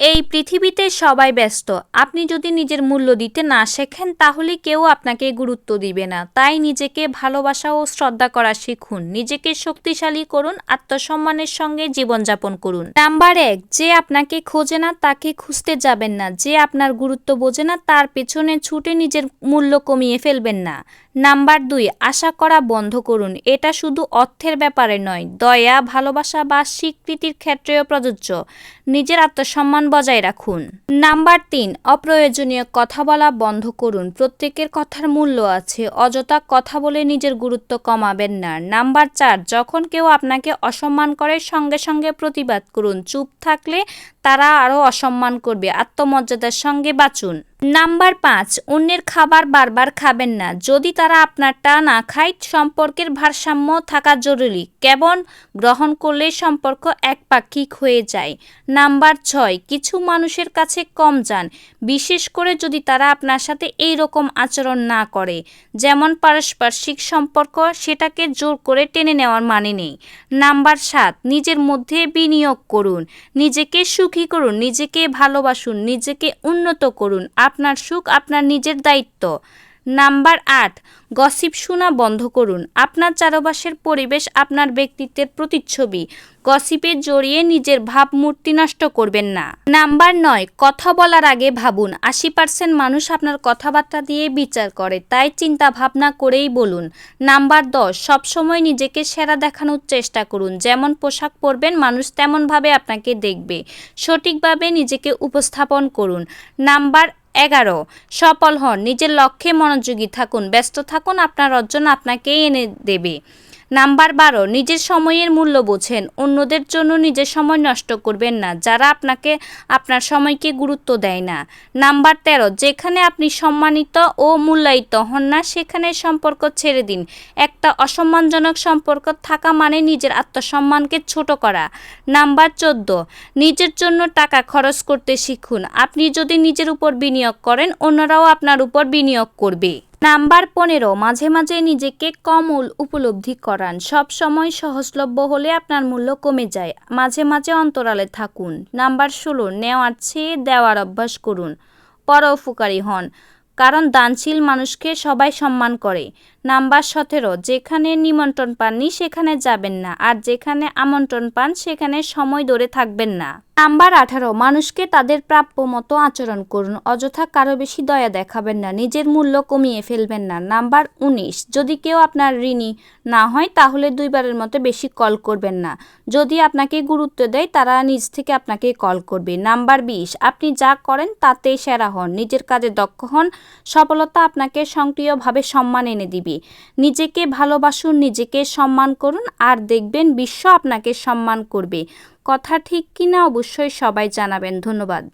এই পৃথিবীতে সবাই ব্যস্ত। আপনি যদি নিজের মূল্য দিতে না শেখেন, তাহলে কেউ আপনাকে গুরুত্ব দিবে না। তাই নিজেকে ভালোবাসা ও শ্রদ্ধা করা শিখুন। নিজেকে শক্তিশালী করুন, আত্মসম্মানের সঙ্গে জীবনযাপন করুন। নাম্বার এক, যে আপনাকে খোঁজে না, তাকে খুঁজতে যাবেন না। যে আপনার গুরুত্ব বোঝে না, তার পেছনে ছুটে নিজের মূল্য কমিয়ে ফেলবেন না। নাম্বার দুই, আশা করা বন্ধ করুন। এটা শুধু অর্থের ব্যাপারে নয়, দয়া, ভালোবাসা বা স্বীকৃতির ক্ষেত্রেও প্রযোজ্য। নিজের আত্মসম্মান বজায় রাখুন। নাম্বার তিন, অপ্রয়োজনীয় কথা বলা বন্ধ করুন। প্রত্যেকের কথার মূল্য আছে, অযথা কথা বলে নিজের গুরুত্ব কমাবেন না। নাম্বার চার, যখন কেউ আপনাকে অসম্মান করে, সঙ্গে সঙ্গে প্রতিবাদ করুন। চুপ থাকলে তারা আরও অসম্মান করবে। আত্মমর্যাদার সঙ্গে বাঁচুন। নাম্বার পাঁচ, অন্যের খাবার বারবার খাবেন না। যদি তারা আপনারটা না খায়, সম্পর্কের ভারসাম্য থাকা জরুরি। কেবল গ্রহণ করলে সম্পর্ক একপাক্ষিক হয়ে যায়। নাম্বার ছয়, কিছু মানুষের কাছে কম যান। বিশেষ করে যদি তারা আপনার সাথে এই রকম আচরণ না করে। যেমন পারস্পর্শিক সম্পর্ক, সেটাকে জোর করে টেনে নেওয়ার মানে নেই। নাম্বার সাত, নিজের মধ্যে বিনিয়োগ করুন। নিজেকে সুখী করুন, নিজেকে ভালোবাসুন, নিজেকে উন্নত করুন। আপনার সুখ আপনার নিজের দায়িত্ব। নাম্বার আট, গসিপ শোনা বন্ধ করুন। আপনার চারপাশের পরিবেশ আপনার ব্যক্তিত্বের প্রতিচ্ছবি। গসিপে জড়িয়ে নিজের ভাবমূর্তি নষ্ট করবেন না। নাম্বার নয়, কথা বলার আগে ভাবুন। আশি পার্সেন্ট মানুষ আপনার কথাবার্তা দিয়ে বিচার করে, তাই চিন্তা ভাবনা করেই বলুন। নাম্বার দশ, সবসময় নিজেকে সেরা দেখানোর চেষ্টা করুন। যেমন পোশাক পরবেন, মানুষ তেমনভাবে আপনাকে দেখবে। সঠিকভাবে নিজেকে উপস্থাপন করুন। নাম্বার এগারো। সফল হন নিজের লক্ষ্যে মনোযোগী থাকুন ব্যস্ত থাকুন আপনার অর্জন আপনাকেই এনে দেবে। নাম্বার বারো, নিজের সময়ের মূল্য বোঝেন। অন্যদের জন্য নিজের সময় নষ্ট করবেন না। যারা আপনাকে, আপনার সময়কে গুরুত্ব দেয় না। নাম্বার তেরো, যেখানে আপনি সম্মানিত ও মূল্যায়িত হন না, সেখানে সম্পর্ক ছেড়ে দিন। একটা অসম্মানজনক সম্পর্ক থাকা মানে নিজের আত্মসম্মানকে ছোট করা। নাম্বার চোদ্দ, নিজের জন্য টাকা খরচ করতে শিখুন। আপনি যদি নিজের উপর বিনিয়োগ করেন, অন্যরাও আপনার উপর বিনিয়োগ করবে। নাম্বার পনেরো, মাঝে মাঝে নিজেকে কম উপলব্ধি করান। সব সময় সহজলভ্য হলে আপনার মূল্য কমে যায়। মাঝে মাঝে অন্তরালে থাকুন। নাম্বার ষোলো, নেওয়ার চেয়ে দেওয়ার অভ্যাস করুন। পরোপকারী হন। কারণ দানশীল মানুষকে সবাই সম্মান করে। নাম্বার সতেরো, যেখানে নিমন্ত্রণ পাননি সেখানে যাবেন না, আর যেখানে আমন্ত্রণ পান সেখানে সময় ধরে থাকবেন না। নাম্বার আঠারো, মানুষকে তাদের প্রাপ্য মতো আচরণ করুন, অযথা কারও বেশি দয়া দেখাবেন না, নিজের মূল্য কমিয়ে ফেলবেন না। নাম্বার উনিশ, যদি কেউ আপনার ঋণী না হয় তাহলে দুইবারের মতো বেশি কল করবেন না, যদি আপনাকে গুরুত্ব দেয় তারা নিজ থেকে আপনাকে কল করবে। নাম্বার বিশ, আপনি যা করেন তাতে সেরা হন, নিজের কাজে দক্ষ হন, সফলতা আপনাকে সক্রিয়ভাবে সম্মান এনে দিবে। নিজেকে ভালোবাসুন, নিজেকে সম্মান করুন আর দেখবেন বিশ্ব আপনাকে সম্মান করবে। কথা ঠিক কিনা অবশ্যই সবাই জানাবেন। ধন্যবাদ।